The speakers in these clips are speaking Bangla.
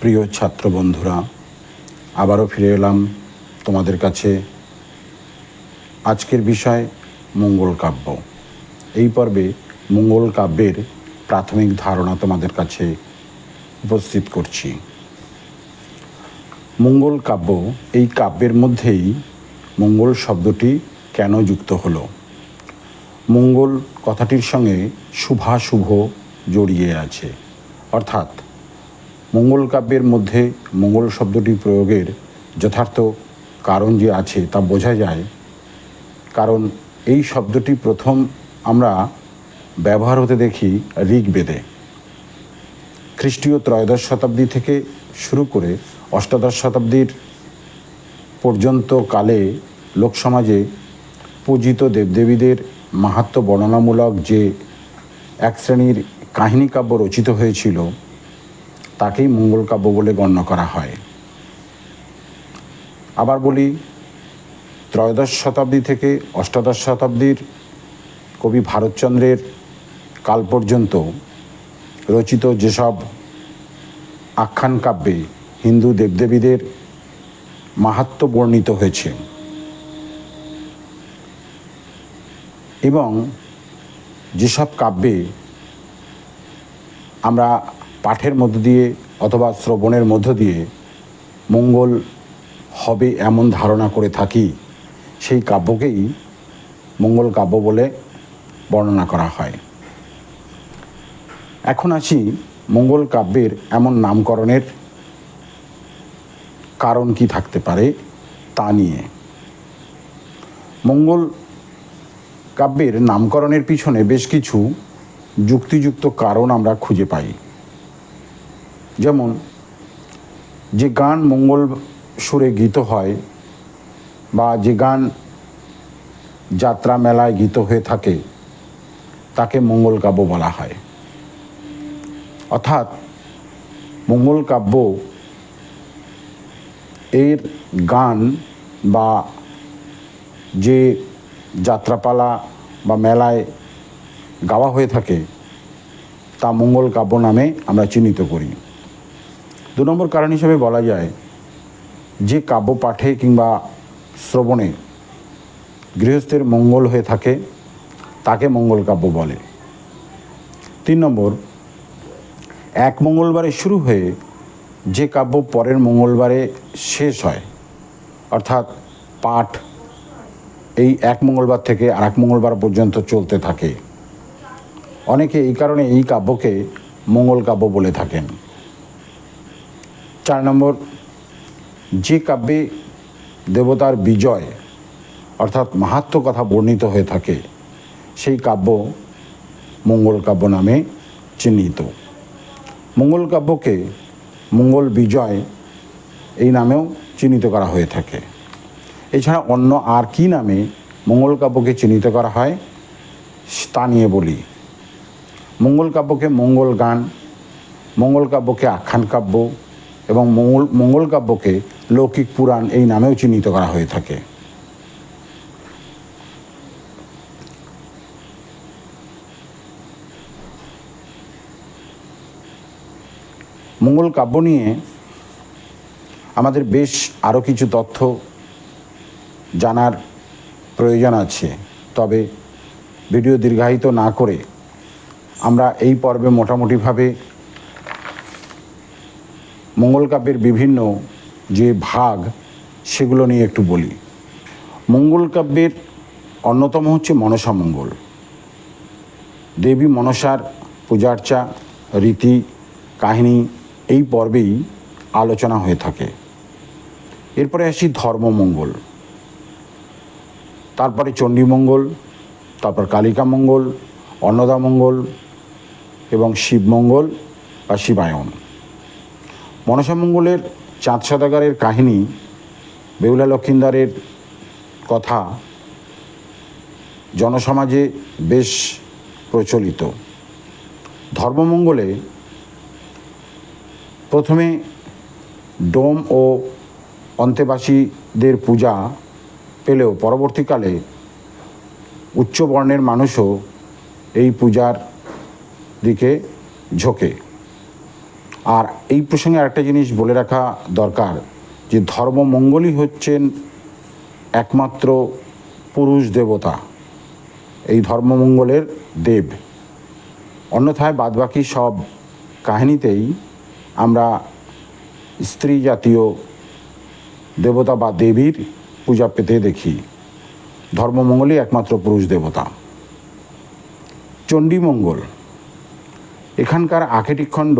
প্রিয় ছাত্র বন্ধুরা, আবারও ফিরে এলাম তোমাদের কাছে। আজকের বিষয় মঙ্গল কাব্য। এই পর্বে মঙ্গল কাব্যের প্রাথমিক ধারণা তোমাদের কাছে উপস্থিত করছি। মঙ্গল কাব্য, এই কাব্যের মধ্যেই মঙ্গল শব্দটি কেন যুক্ত হলো? মঙ্গল কথাটির সঙ্গে শুভাশুভ জড়িয়ে আছে। অর্থাৎ মঙ্গল কাব্যের মধ্যে মঙ্গল শব্দটি প্রয়োগের যথার্থ কারণ যে আছে তা বোঝা যায়। কারণ এই শব্দটি প্রথম আমরা ব্যবহার হতে দেখি ঋগ্বেদে। খ্রিস্টীয় ত্রয়োদশ শতাব্দী থেকে শুরু করে অষ্টাদশ শতাব্দীর পর্যন্ত কালে লোকসমাজে পূজিত দেবদেবীদের মাহাত্ম বর্ণনামূলক যে এক শ্রেণির কাহিনী কাব্য রচিত হয়েছিল তাকেই মঙ্গল কাব্য বলে গণ্য করা হয়। আবার বলি, ত্রয়োদশ শতাব্দী থেকে অষ্টাদশ শতাব্দীর কবি ভারতচন্দ্রের কাল পর্যন্ত রচিত যেসব আখ্যান কাব্যে হিন্দু দেবদেবীদের মাহাত্ম বর্ণিত হয়েছে এবং যেসব কাব্যে আমরা পাঠের মধ্য দিয়ে অথবা শ্রবণের মধ্য দিয়ে মঙ্গল হবে এমন ধারণা করে থাকি, সেই কাব্যকেই মঙ্গল কাব্য বলে বর্ণনা করা হয়। এখন আসি মঙ্গল কাব্যের এমন নামকরণের কারণ কি থাকতে পারে তা নিয়ে। মঙ্গল কাব্যের নামকরণের পিছনে বেশ কিছু যুক্তিযুক্ত কারণ আমরা খুঁজে পাই। যেমন, যে গান মঙ্গল সুরে গীত হয় বা যে গান যাত্রা মেলায় গীত হয়ে থাকে, তাকে মঙ্গল কাব্য বলা হয়। অর্থাৎ, মঙ্গল কাব্য এর গান বা যে যাত্রাপালা বা মেলায় গাওয়া হয়ে থাকে, তা মঙ্গল কাব্য নামে আমরা চিহ্নিত করি। দু নম্বর কারণ হিসেবে বলা যায়, যে কাব্য পাঠে কিংবা শ্রবণে গৃহস্থের মঙ্গল হয়ে থাকে, তাকে মঙ্গল কাব্য বলে। তিন নম্বর, এক মঙ্গলবারে শুরু হয়ে যে কাব্য পরের মঙ্গলবারে শেষ হয়, অর্থাৎ পাঠ এই এক মঙ্গলবার থেকে আর এক মঙ্গলবার পর্যন্ত চলতে থাকে। অনেকে এই কারণে এই কাব্যকে মঙ্গল কাব্য বলে থাকেন। চার নম্বর যে কাব্যে দেবতার বিজয়, অর্থাৎ মাহাত্ম কথা বর্ণিত হয়ে থাকে, সেই কাব্য মঙ্গল কাব্য নামে চিহ্নিত। মঙ্গল কাব্যকে মঙ্গল বিজয় এই নামেও চিহ্নিত করা হয়ে থাকে। এছাড়া অন্য আর কি নামে মঙ্গল কাব্যকে চিহ্নিত করা হয়, তা নিয়ে বলি। মঙ্গল কাব্যকে মঙ্গল গান, মঙ্গল কাব্যকে আখ্যান কাব্য এবং মঙ্গল মঙ্গল কাব্যকে লৌকিক পুরাণ এই নামেও চিহ্নিত করা হয়ে থাকে। মঙ্গল কাব্য নিয়ে আমাদের বেশ আরও কিছু তথ্য জানার প্রয়োজন আছে। তবে ভিডিও দীর্ঘায়িত না করে আমরা এই পর্বে মোটামুটিভাবে মঙ্গল বিভিন্ন যে ভাগ, সেগুলো নিয়ে একটু বলি। মঙ্গল কাব্যের অন্যতম হচ্ছে মনসা মঙ্গল। দেবী মনসার পূজার্চা, রীতি, কাহিনী এই পর্বেই আলোচনা হয়ে থাকে। এরপরে আসি ধর্মমঙ্গল তারপরে চণ্ডীমঙ্গল তারপর কালিকা মঙ্গল, অন্নদা মঙ্গল এবং শিবমঙ্গল বা শিবায়ন। মনসামঙ্গলের চাঁদ সদাগারের কাহিনী বেহুলা লক্ষিন্দারের কথা জনসমাজে বেশ প্রচলিত। ধর্মমঙ্গলে প্রথমে ডোম ও অন্তেবাসীদের পূজা পেলেও পরবর্তীকালে উচ্চ বর্ণের মানুষও এই পূজার দিকে ঝোঁকে। আর এই প্রসঙ্গে আরেকটা জিনিস বলে রাখা দরকার যে ধর্মমঙ্গলই হচ্ছেন একমাত্র পুরুষ দেবতা, এই ধর্মমঙ্গলের দেব। অন্যথায় বাদবাকি সব কাহিনীতেই আমরা স্ত্রী জাতীয় দেবতা বা দেবীর পূজা পেতে দেখি। ধর্মমঙ্গলই একমাত্র পুরুষ দেবতা। চণ্ডীমঙ্গল, এখানকার আখেটিক খণ্ড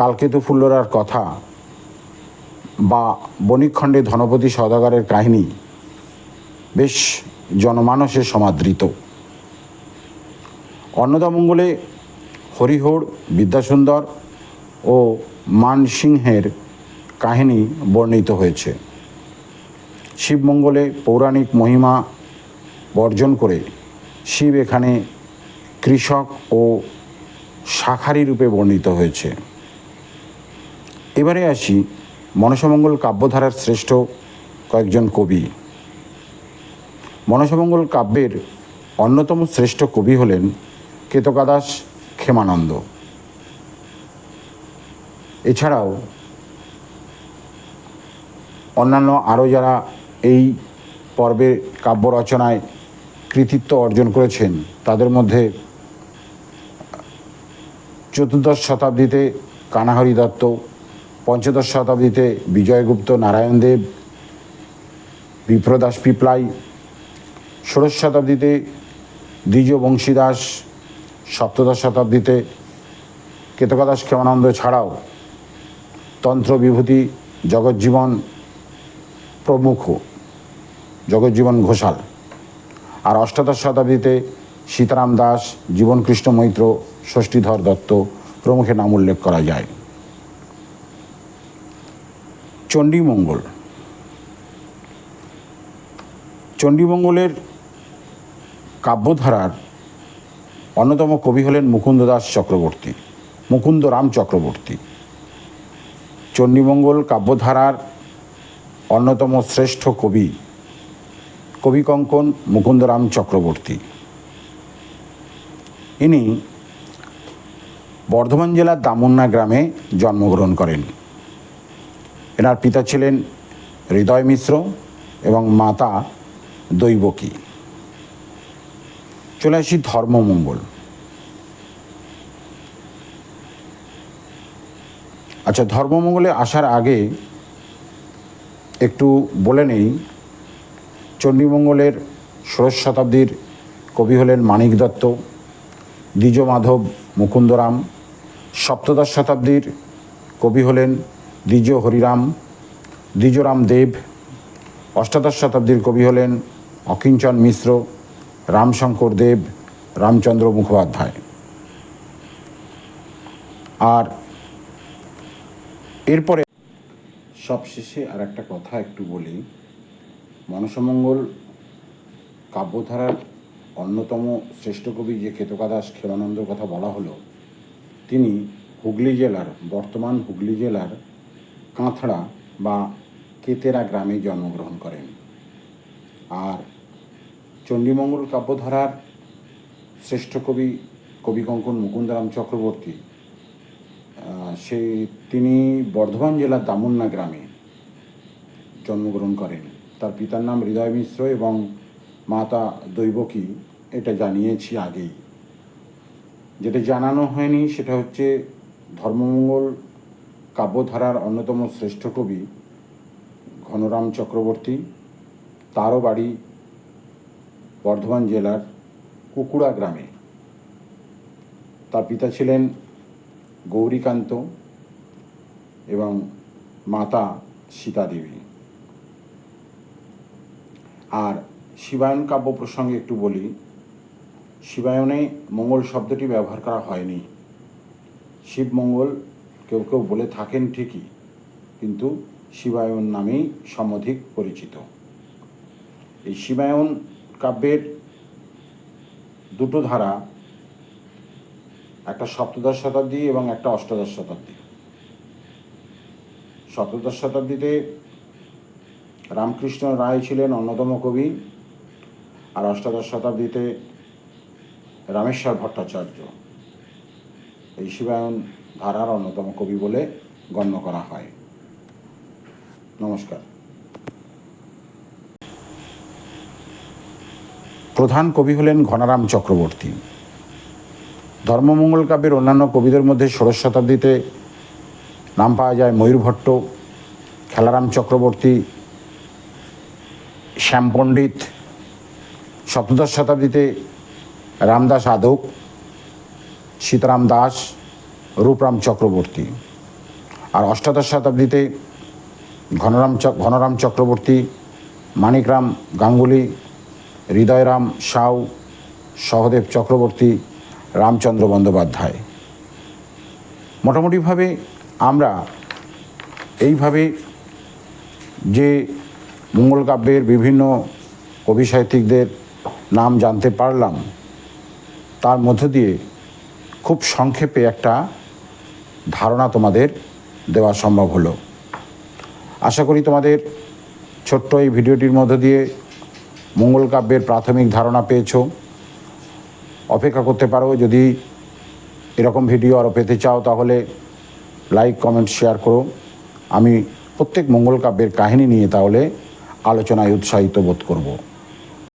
কালকেতু ফুল্লরার কথা। বা বণিকখণ্ডে ধনপতি সদাগরের কাহিনী। বেশ জনমানসে সমাদৃত। অন্নদামঙ্গলে হরিহর, বিদ্যাসুন্দর ও মানসিংহের কাহিনী বর্ণিত হয়েছে। শিবমঙ্গলে পৌরাণিক মহিমা বর্জন করে শিব এখানে কৃষক ও শাখারি রূপে বর্ণিত হয়েছে। এবারে আসি মনসামঙ্গল কাব্যধারার শ্রেষ্ঠ কয়েকজন কবি। মনসামঙ্গল কাব্যের অন্যতম শ্রেষ্ঠ কবি হলেন কেতকাদাস ক্ষেমানন্দ। এছাড়াও অন্যান্য আরও যারা এই পর্বে কাব্য রচনায় কৃতিত্ব অর্জন করেছেন, তাদের মধ্যে চতুর্দশ শতাব্দীতে কানাহরি দত্ত পঞ্চদশ শতাব্দীতে বিজয়গুপ্ত নারায়ণদেব বিপ্রদাস পিপলাই, ষোড়শ শতাব্দীতে দ্বিজ বংশীদাস, সপ্তদশ শতাব্দীতে কেতকাদাস ক্ষেমানন্দ ছাড়াও তন্ত্র বিভূতি জগজ্জীবন প্রমুখ, জগজ্জীবন ঘোষাল। আর অষ্টাদশ শতাব্দীতে সীতারাম দাস, জীবনকৃষ্ণ মৈত্র, ষষ্ঠীধর দত্ত প্রমুখের নাম উল্লেখ করা যায়। চণ্ডীমঙ্গল। চণ্ডীমঙ্গলের কাব্যধারার অন্যতম কবি হলেন মুকুন্দ দাস চক্রবর্তী মুকুন্দ রাম চক্রবর্তী। চণ্ডীমঙ্গল কাব্যধারার অন্যতম শ্রেষ্ঠ কবি কবি কঙ্কন মুকুন্দরাম চক্রবর্তী। ইনি বর্ধমান জেলার দামুন্না গ্রামে জন্মগ্রহণ করেন। এনার পিতা ছিলেন হৃদয় মিশ্র এবং মাতা দৈবকী। চলে আসি ধর্মমঙ্গল। আচ্ছা ধর্মমঙ্গলে আসার আগে একটু বলে নেই, চণ্ডীমঙ্গলের ষোড়শ শতাব্দীর কবি হলেন মানিক দত্ত দ্বিজ মাধব মুকুন্দরাম, সপ্তদশ শতাব্দীর কবি হলেন দ্বিজ হরিরাম দ্বিজরাম দেব, অষ্টাদশ শতাব্দীর কবি হলেন অকিঞ্চন মিশ্র, রামশঙ্কর দেব, রামচন্দ্র মুখোপাধ্যায়। আর এরপরে সবশেষে আর একটা কথা একটু বলি। মনসমঙ্গল কাব্যধারার অন্যতম শ্রেষ্ঠ কবি যে কেতকাদাস ক্ষেমানন্দর কথা বলা হলো, তিনি হুগলি জেলার, বর্তমান হুগলি জেলার কাঁথড়া বা কেতেরা গ্রামে জন্মগ্রহণ করেন। আর চণ্ডীমঙ্গল কাব্যধারার শ্রেষ্ঠ কবি কবি কঙ্কন মুকুন্দরাম চক্রবর্তী সে তিনি বর্ধমান জেলার দামুন্না গ্রামে জন্মগ্রহণ করেন। তার পিতার নাম হৃদয় মিশ্র এবং মাতা দৈবকী, এটা জানিয়েছি আগেই। যেটা জানানো হয়নি সেটা হচ্ছে ধর্মমঙ্গল কাব্যধারার অন্যতম শ্রেষ্ঠ কবি ঘনরাম চক্রবর্তী, তারও বাড়ি বর্ধমান জেলার কুকুড়া গ্রামে। তার পিতা ছিলেন গৌরীকান্ত এবং মাতা সীতা দেবী আর শিবায়ন কাব্য প্রসঙ্গে একটু বলি, শিবায়নে মঙ্গল শব্দটি ব্যবহার করা হয়নি। শিব মঙ্গল কেউ কেউ বলে থাকেন ঠিকই, কিন্তু শিবায়ন নামেই সমধিক পরিচিত। এই শিবায়ন কাব্যের দুটো ধারা, একটা সপ্তদশ শতাব্দী এবং একটা অষ্টাদশ শতাব্দী। সপ্তদশ শতাব্দীতে রামকৃষ্ণ রায় ছিলেন অন্যতম কবি, আর অষ্টাদশ শতাব্দীতে রামেশ্বর ভট্টাচার্য। এই শিবায়ন ধারার অন্যতম কবি বলে গণ্য করা হয়। নমস্কার। প্রধান কবি হলেন ঘনারাম চক্রবর্তী। ধর্মমঙ্গল কাব্যের অন্যান্য কবিদের মধ্যে ষোড়শ শতাব্দীতে নাম পাওয়া যায় ময়ূর ভট্ট, খেলারাম চক্রবর্তী, শ্যাম পণ্ডিত, সপ্তদশ শতাব্দীতে রামদাস আদক, সীতারাম দাস রূপরাম চক্রবর্তী। আর অষ্টাদশ শতাব্দীতে ঘনরাম ঘনরাম চক্রবর্তী, মানিকরাম গাঙ্গুলি, হৃদয়রাম সাউ, সহদেব চক্রবর্তী, রামচন্দ্র বন্দ্যোপাধ্যায়। মোটামুটিভাবে আমরা এইভাবে যে মঙ্গল কাব্যের বিভিন্ন কবি সাহিত্যিকদের নাম জানতে পারলাম, তার মধ্য দিয়ে খুব সংক্ষেপে একটা ধারণা তোমাদের দেওয়া সম্ভব হলো। আশা করি তোমাদের ছোট্ট এই ভিডিওটির মধ্য দিয়ে মঙ্গল কাব্যের প্রাথমিক ধারণা পেয়েছ। অপেক্ষা করতে পারো, যদি এরকম ভিডিও আরও পেতে চাও তাহলে লাইক, কমেন্ট, শেয়ার করো। আমি প্রত্যেক মঙ্গল কাব্যের কাহিনী নিয়ে তাহলে আলোচনায় উৎসাহিত বোধ করব।